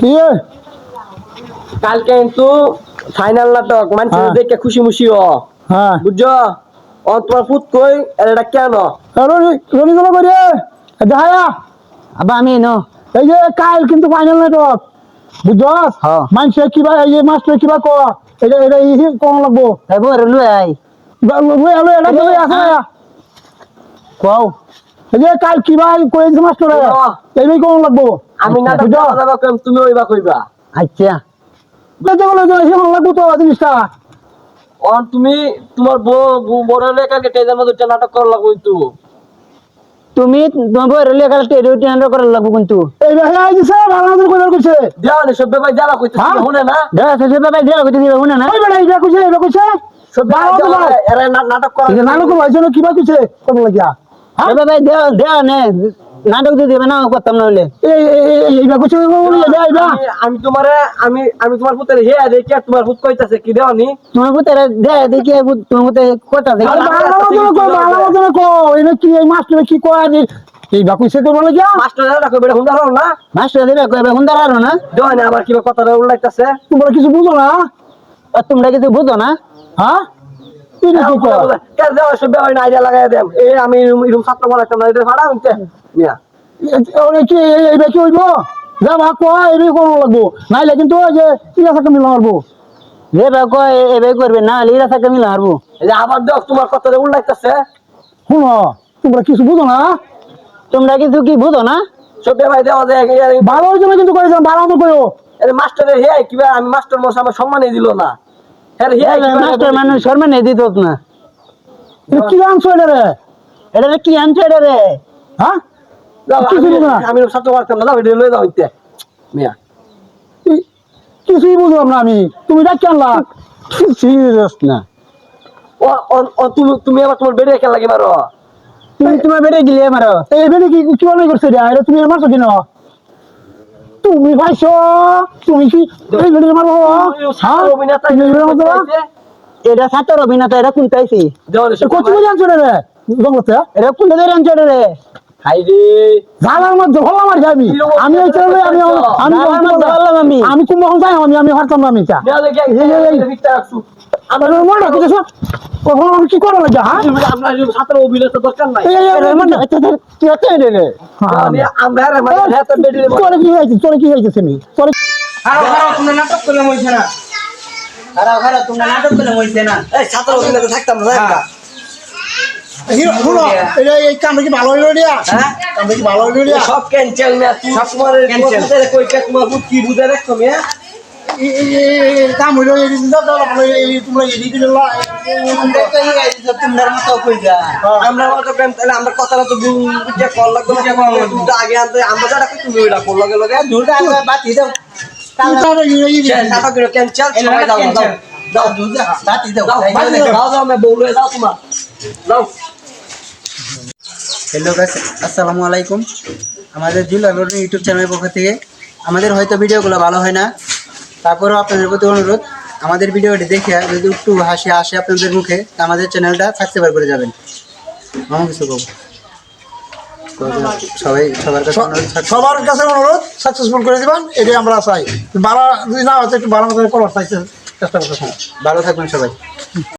কি রে? কালকে কিন্তু ফাইনাল নাটক মানুষের হ্যাঁ। দেখে খুশি মুশি হ। হ্যাঁ। বুঝছ? ও তোমার পুত কই? আর এটা কেন? রনি রনি গুলো করি দেখায়া। আবা আমি নো এই যে কাল কিন্তু ফাইনাল নাটক। বুঝছস হ্যাঁ। মানুষে কিবা এই যে মাস্টার কিবা ক? এটা এটা ই কোন লাগবো। তাই বড় লুই আই লই আলো এটা লই আছে কও। এই যে কাল কিবা কইছে মাস্টার। এই কোন লাগবো। আমি নাটক যাবে কেন তুমি ওইবা কইবা। আচ্ছা। জিনিসটা ও তুমি তোমার বউ বড় টেজার মধ্যে নাটক করা লাগবে তো তুমি তোমার বড় টেরিও টেন্ডার করার লাগবো কিন্তু। এই ভাই আই দিছে ভালো আমাদের কইবার কইছে দেওয়া নেই সব ব্যাপার যারা কইতে হ্যাঁ? শুনে না? দেখ সে বাবা দিয়া কইতে দিবে শুনে না? ওই বেটা এইটা কইছে এইটা কইছে। সব দেওয়া- এরা নাটক করা এই নালো কো ভাইছে কিবা কইছে কোন লাগিয়া। দেও দেও নে। নাটক দিয়ে দিবে না করতাম না হলে এই এই বলে এইটা আমি- তোমারে আমি আমি তোমার পুতের হে দেখি আর তোমার পুত কইতাছে কি দেওয়া নি তোমার পুতের দে দেখি তোমার পুতে কো কো কি এই মাস্টার কি কয় এইটা কইছে কোন লাগিয়া মাস্টার না কইবে হল না মাস্টার দিবে কইবে হুন্দার আর না নেই আবার কিবা কথা উল্লাইতাছে তোমরা কিছু বুঝো না আর তোমরা কিছু বুঝো না হ্যাঁ এটা কি কয় কেন দেওয়া সব না আইডিয়া লাগাই দেম এই আমি এরকম ছাত্র বলা না এটা ভাড়া হইতে মিয়া কি এইটা কি হইব? যা ভা কয় এইটা কোন লাগবো। নাইলে কিন্তু ওই যে সাকা মিলা মারবো। যে বা কয় এবে করবে না লিরা থাকে মিলা আবার দেখ তোমার কথা উল্লাইতাছে শুনো তোমরা কিছু বুঝো না? তোমরা কিছু কি বুঝো না? সব ব্যাপার দেওয়া যায় না কিন্তু কয়েছেন ভালো মতো কইও। মাস্টারের হে কিবা আমি মাস্টার মশাই আমার সম্মানই দিল না। হ্যাঁ মাস্টার মানুষ শর্মা নেই দিত না। কি আনছো এটা রে? এটা কি আনছে এটা রে? হ্যাঁ? আমি ছাত্র পারতাম না যাও লয়ে যাও হইতে। মিয়া। কিছুই বুঝলাম না আমি। তুমি ডাক আনলা সিরিয়াস না। ও তুমি তুমি আবার তোমার বেড়ে খেলা লাগে মারো? তুমি তোমার বেড়ে গিলে মারো। এই বেনে কি কি করছে রে এটা তুমি মারছো কিনা? তুমি পাইছো? তুমি কি এই বেনে মারো? হ্যাঁ? অভিনেতা? এটা ছাত্র অভিনেতা এটা কোন পাইছি কত বুঝে আনছো রে? জঙ্গলতে এটা কোন রে? হাই মধ্যে হলাম আর যাবি আমি এই চ্যানেলে আমি আমি জানার মধ্যে হলাম আমি। আমি কোন রকম যাই আমি আমি হারতাম আমি তা দেওয়া দেখে এই, এই, এই। ভিতরে রাখছু আমার মনে রাখি দেছো কখন আমি কি করা লাগে হ্যাঁ আপনার ছাত্র অভিনেতা দরকার নাই মানে কি হচ্ছে রে হ্যাঁ, আমরা মানে হ্যাঁ তোরে কি হয়েছে তোরে কি হয়েছে তুমি তোরে নাটক করলে মইছে না নাটক করলে মইছে না এই ছাত্র অভিনেতা থাকতাম না হ্যাঁ। শুনো এটা এই কামটা কি ভালো হইল দিয়া হ্যাঁ? কামটা কি ভালো হইল দিয়া সব ক্যান্সেল না সব তোমার। তোমার কই কে তোমার কি বুঝে রাখছো মিয়া এই- এই- এই- এই- এই কাম হইল এই দিন দাও দাও ভালো এই তোমরা এই দিন দিলা তোমরা মতো কইরা আমরা মতো প্রেম তাহলে আমরা কথাটা তো বুঝে কল লাগতো না তুমি তো আগে আনতে আমরা যারা কই তুমি ওইটা কল লাগে লাগে দুটা বাতি দাও। তুই এই নাটক করে ক্যান্সেল সবাই দাও দাও দাও বাতি দাও দাও বাইরে দাও দাও আমি বউলে দাও তোমার। দাও। হ্যালো গাইস আসসালামু আলাইকুম। আমাদের জিলা রোড ইউটিউব চ্যানেলের পক্ষ থেকে আমাদের হয়তো ভিডিওগুলো ভালো হয় না তারপরেও আপনাদের প্রতি অনুরোধ আমাদের ভিডিওটি দেখে যদি একটু হাসি আসে আপনাদের মুখে তা আমাদের চ্যানেলটা সাবস্ক্রাইব করে যাবেন। আমার কিছু বলব সবাই সবার কাছে সবার কাছে অনুরোধ সাকসেসফুল করে দিবেন এটাই আমরা চাই। ভালো যদি না হচ্ছে একটু ভালো মতো করার চেষ্টা করতেছি। ভালো থাকবেন সবাই।